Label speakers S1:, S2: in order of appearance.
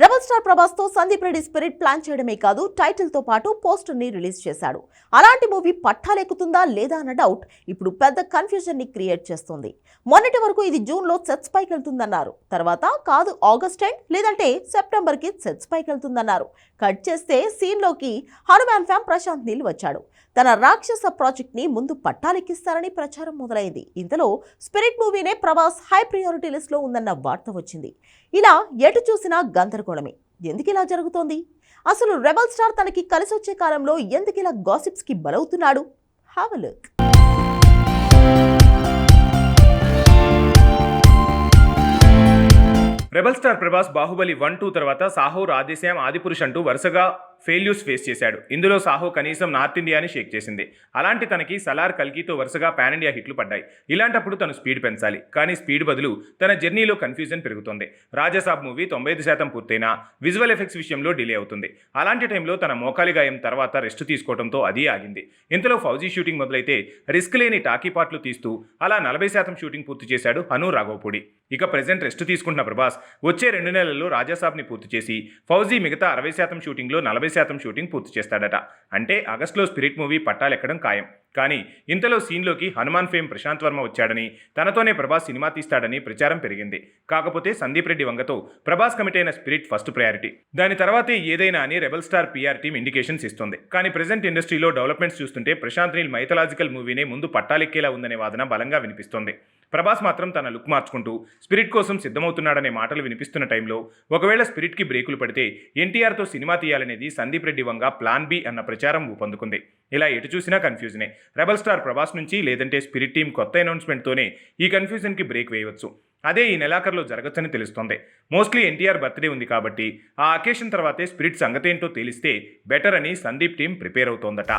S1: Rebel star ప్రభాస్తో Sandeep Reddy Spirit plan చేయడమే కాదు టైటిల్తో పాటు పోస్టర్ని రిలీజ్ చేశాడు. అలాంటి మూవీ పట్టాలెక్కుతుందా లేదా అన్న డౌట్ ఇప్పుడు పెద్ద కన్ఫ్యూజన్ని క్రియేట్ చేస్తుంది. మొన్నటి వరకు ఇది జూన్లో సెట్స్ పైకి వెళ్తుందన్నారు. తర్వాత కాదు ఆగస్ట్ ఎండ్ లేదంటే సెప్టెంబర్కి సెట్స్ పైకి వెళ్తుందన్నారు. కట్ చేస్తే సీన్లోకి హనుమాన్ ఫ్యామ్ ప్రశాంత్ నీల్ వచ్చాడు. తన రాక్షస ప్రాజెక్ట్ని ముందు పట్టాలెక్కిస్తారని ప్రచారం మొదలైంది. ఇంతలో స్పిరిట్ మూవీనే ప్రభాస్ హై ప్రియారిటీ లిస్ట్లో ఉందన్న వార్త వచ్చింది. ఇలా ఎటు చూసినా గందరగోళమే ఎందుకు ఇలా జరుగుతోంది? అసలు రెబల్ స్టార్ తనకి కలిసి వచ్చే కాలంలో ఎందుకు ఇలా గాసిప్స్కి బలవుతున్నాడు? Have a look
S2: rebel star Prabhas Baahubali one two తర్వాత సాహో రాధేశ్యామ్ ఆదిపురుష్ అంటూ వరుసగా ఫెయిల్యూర్స్ ఫేస్ చేశాడు. ఇందులో సాహో కనీసం నార్త్ ఇండియాని షేక్ చేసింది. అలాంటి తనకి సలార్ కల్కీతో వరుసగా పాన్ ఇండియా హిట్లు పడ్డాయి. ఇలాంటప్పుడు తను స్పీడ్ పెంచాలి. కానీ స్పీడ్ బదులు తన జర్నీలో కన్ఫ్యూజన్ పెరుగుతుంది. రాజాసాబ్ మూవీ తొంభై ఐదు శాతం పూర్తయినా విజువల్ ఎఫెక్ట్స్ విషయంలో డిలే అవుతుంది. అలాంటి టైంలో తన మోకాలి గాయం తర్వాత రెస్ట్ తీసుకోవడంతో అది ఆగింది. ఇంతలో ఫౌజీ షూటింగ్ మొదలైతే రిస్క్ లేని టాకీ పాటలు తీస్తూ అలా నలభై శాతం షూటింగ్ పూర్తి చేశాడు హను రాఘవపూడి. ఇక ప్రెజెంట్ రెస్ట్ తీసుకుంటున్న ప్రభాస్ వచ్చే రెండు నెలల్లో రాజాసాబ్ని పూర్తి చేసి ఫౌజీ మిగతా అరవై శాతం షూటింగ్లో నలభై శాతం షూటింగ్ పూర్తి చేస్తాడట. అంటే ఆగస్టులో స్పిరిట్ మూవీ పట్టాలెక్కడం ఖాయం. కానీ ఇంతలో సీన్లోకి హనుమాన్ ఫేమ్ ప్రశాంత్ వర్మ వచ్చాడని తనతోనే ప్రభాస్ సినిమా తీస్తాడని ప్రచారం పెరిగింది. కాకపోతే సందీప్ రెడ్డి వంగతో ప్రభాస్ కమిట్ అయిన స్పిరిట్ ఫస్ట్ ప్రయారిటీ. దాని తర్వాతే ఏదైనా అని rebel star PR team indications ఇస్తుంది. కానీ ప్రజెంట్ ఇండస్ట్రీలో డెవలప్మెంట్స్ చూస్తుంటే ప్రశాంత్ నీల్ మైథలాజికల్ మూవీనే ముందు పట్టాలెక్కేలా ఉందనే వాదన బలంగా వినిపిస్తోంది. ప్రభాస్ మాత్రం తన లుక్ మార్చుకుంటూ స్పిరిట్ కోసం సిద్ధమవుతున్నాడనే మాటలు వినిపిస్తున్న టైంలో ఒకవేళ స్పిరిట్కి బ్రేకులు పడితే ఎన్టీఆర్తో సినిమా తీయాలనేది సందీప్ రెడ్డి వంగ ప్లాన్ బి అన్న ప్రచారం ఊపందుకుంది. ఇలా ఎటు చూసినా కన్ఫ్యూజనే. రెబల్ స్టార్ ప్రభాస్ నుంచి లేదంటే స్పిరిట్ టీం కొత్త అనౌన్స్మెంట్తోనే ఈ కన్ఫ్యూజన్కి బ్రేక్ వేయవచ్చు. అదే ఈ నెలాఖరులో జరగచ్చని తెలుస్తోంది. మోస్ట్లీ ఎన్టీఆర్ బర్త్డే ఉంది కాబట్టి ఆ అకేషన్ తర్వాతే స్పిరిట్ సంగతేంటో తెలిస్తే బెటర్ అని సందీప్ టీం ప్రిపేర్ అవుతోందట.